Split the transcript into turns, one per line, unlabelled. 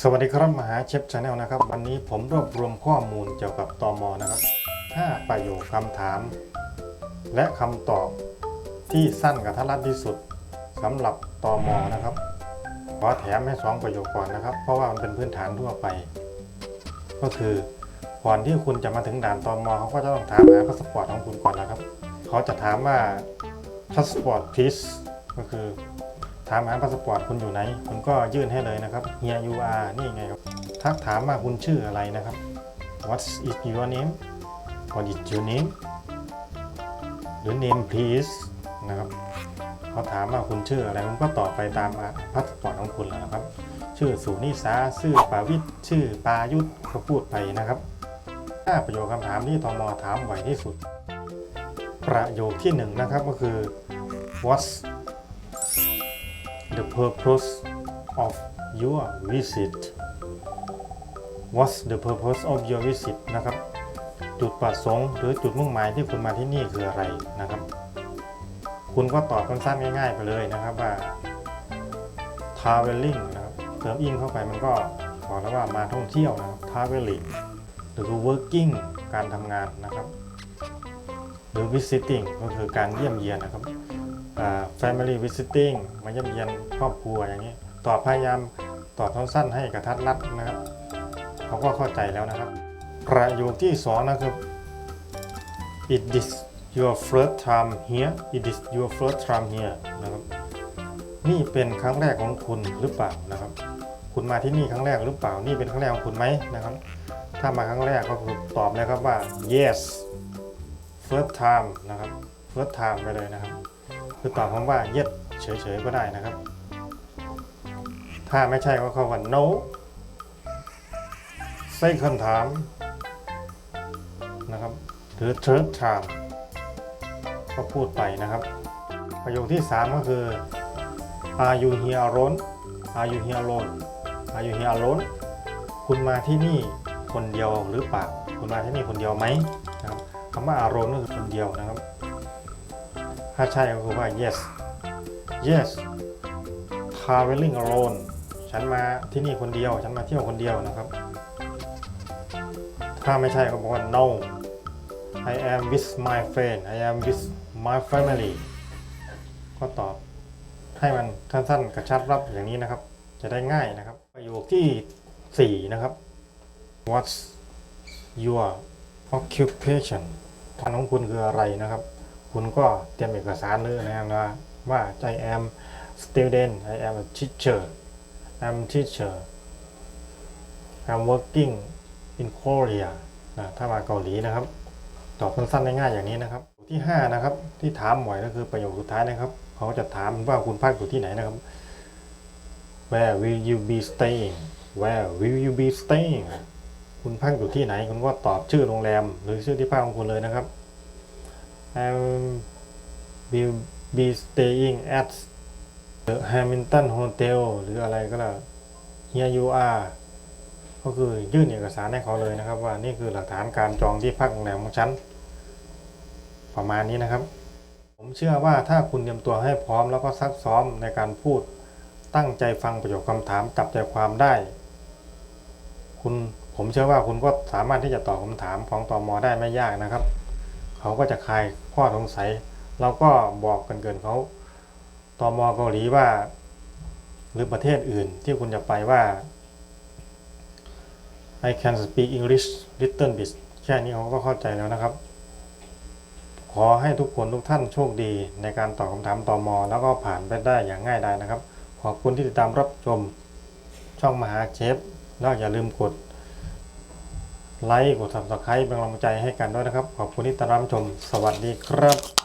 สวัสดีครับมหาเชฟชาแนลนะครับ วันนี้ผมรวบรวมข้อมูลเกี่ยวกับตอมอนะครับ 5 ประโยคคำถาม และคำตอบที่สั้นกับทัดรัดที่สุดสำหรับตอมอนะครับขอแถมให้สองประโยคก่อนนะครับ เพราะว่ามันเป็นพื้นฐานทั่วไป ก็คือก่อนที่คุณจะมาถึงด่านตอมอเขาก็จะต้องถามหาพาสปอร์ตของคุณก่อนนะครับ เขาจะถามว่า passport please ก็คือ ถามหาพาสปอร์ตคุณอยู่ไหนคุณก็ยื่นให้เลยนะครับ here you are นี่ไงครับ ทักถามว่าคุณชื่ออะไรนะครับ what is your name what is your name หรือ name please นะครับเขาถามว่าคุณชื่ออะไรคุณก็ตอบไปตามพาสปอร์ตของคุณแหละนะครับ ชื่อสุนิสาชื่อปาวิทชื่อปายุทธก็พูดไปนะครับห้าประโยคคำถามที่ทมถามบ่อยที่สุด ประโยคที่หนึ่งนะครับก็คือ what's the purpose of your visit what's the purpose of your visit นะครับ จุดประสงค์หรือจุดมุ่งหมายที่คุณมาที่นี่คืออะไรนะครับ คุณก็ตอบสั้นๆง่ายๆไปเลยนะครับว่า traveling นะครับเติมอิงเข้าไปมันก็บอกแล้วว่ามาท่องเที่ยวนะครับ traveling หรือ working การทำงานนะครับ หรือ visiting ก็คือการเยี่ยมเยียนนะครับ family visiting มาเยี่ยมเยียนครอบครัวอย่างนี้ตอบพยายามตอบสั้นๆให้กระทัดรัดนะครับเขาก็เข้าใจแล้วนะครับ ประโยคที่สองนะครับ it is your first time here it is your first time here นะครับนี่เป็นครั้งแรกของคุณหรือเปล่านะครับ คุณมาที่นี่ครั้งแรกหรือเปล่า นี่เป็นครั้งแรกของคุณไหมนะครับ ถ้ามาครั้งแรกก็คือตอบเลยครับว่า yes first time นะครับ first time ไปเลยนะครับ คือตอบคำว่า yes เฉยๆก็ได้นะครับ ถ้าไม่ใช่ก็คำว่า no second time นะครับ หรือ third time ก็พูดไปนะครับ ประโยคที่ 3 ก็คือ are you here alone are you here alone are you here alone คุณมาที่นี่คนเดียวหรือเปล่า คุณมาที่นี่คนเดียวไหมนะครับคำว่า alone ก็คือคนเดียวนะครับ ถ้าใช่ก็คือว่า yes yes traveling alone ฉันมาที่นี่คนเดียว ฉันมาเที่ยวคนเดียวนะครับ ถ้าไม่ใช่ก็บอกว่า no I am with my friend I am with my family ก็ตอบให้มันสั้นๆกระชับรับอย่างนี้นะครับ จะได้ง่ายนะครับ ประโยคที่ 4 นะครับ What's your occupation งานของคุณคืออะไรนะครับ คุณก็เตรียมเอกสารเลยนะครับว่า I am student I am a teacher I'm teacher I'm working in Korea นะถ้ามาเกาหลีนะครับ ตอบสั้นๆง่ายๆอย่างนี้นะครับ ที่ 5 นะครับ ที่ถามบ่อยก็คือประโยคสุดท้ายนะครับ เขาจะถามว่าคุณพักอยู่ที่ไหนนะครับ Where will you be staying Where will you be staying คุณพักอยู่ที่ไหน คุณก็ตอบชื่อโรงแรม หรือชื่อที่พักของคุณเลยนะครับ I will be staying at the Hamilton Hotel หรืออะไรก็แล้ว Here you are ก็คือยื่นเอกสารให้เขาเลยนะครับ ว่านี่คือหลักฐานการจองที่พักโรงแรมของฉัน ประมาณนี้นะครับ ผมเชื่อว่าถ้าคุณเตรียมตัวให้พร้อมแล้วก็ซักซ้อมในการพูดตั้งใจฟังประโยคคำถามจับใจความได้ คุณผมเชื่อว่าคุณก็สามารถที่จะตอบคำถามของตอมอได้ไม่ยากนะครับ เขาก็จะคลายข้อสงสัย เราก็บอกกันเกินเขาตอมอเกาหลีว่า หรือประเทศอื่นที่คุณจะไปว่า I can speak English little bit แค่นี้เขาก็เข้าใจแล้วนะครับ ขอให้ทุกคนทุกท่านโชคดีในการตอบคำถามตอมอแล้วก็ผ่านไปได้อย่างง่ายดายนะครับ ขอบคุณที่ติดตามรับชมช่องมหาเชฟแล้วอย่าลืมกด ไลค์กดซับสไครป์เป็นกำลังใจให้กันด้วยนะครับ ขอบคุณที่ติดตามชม สวัสดีครับ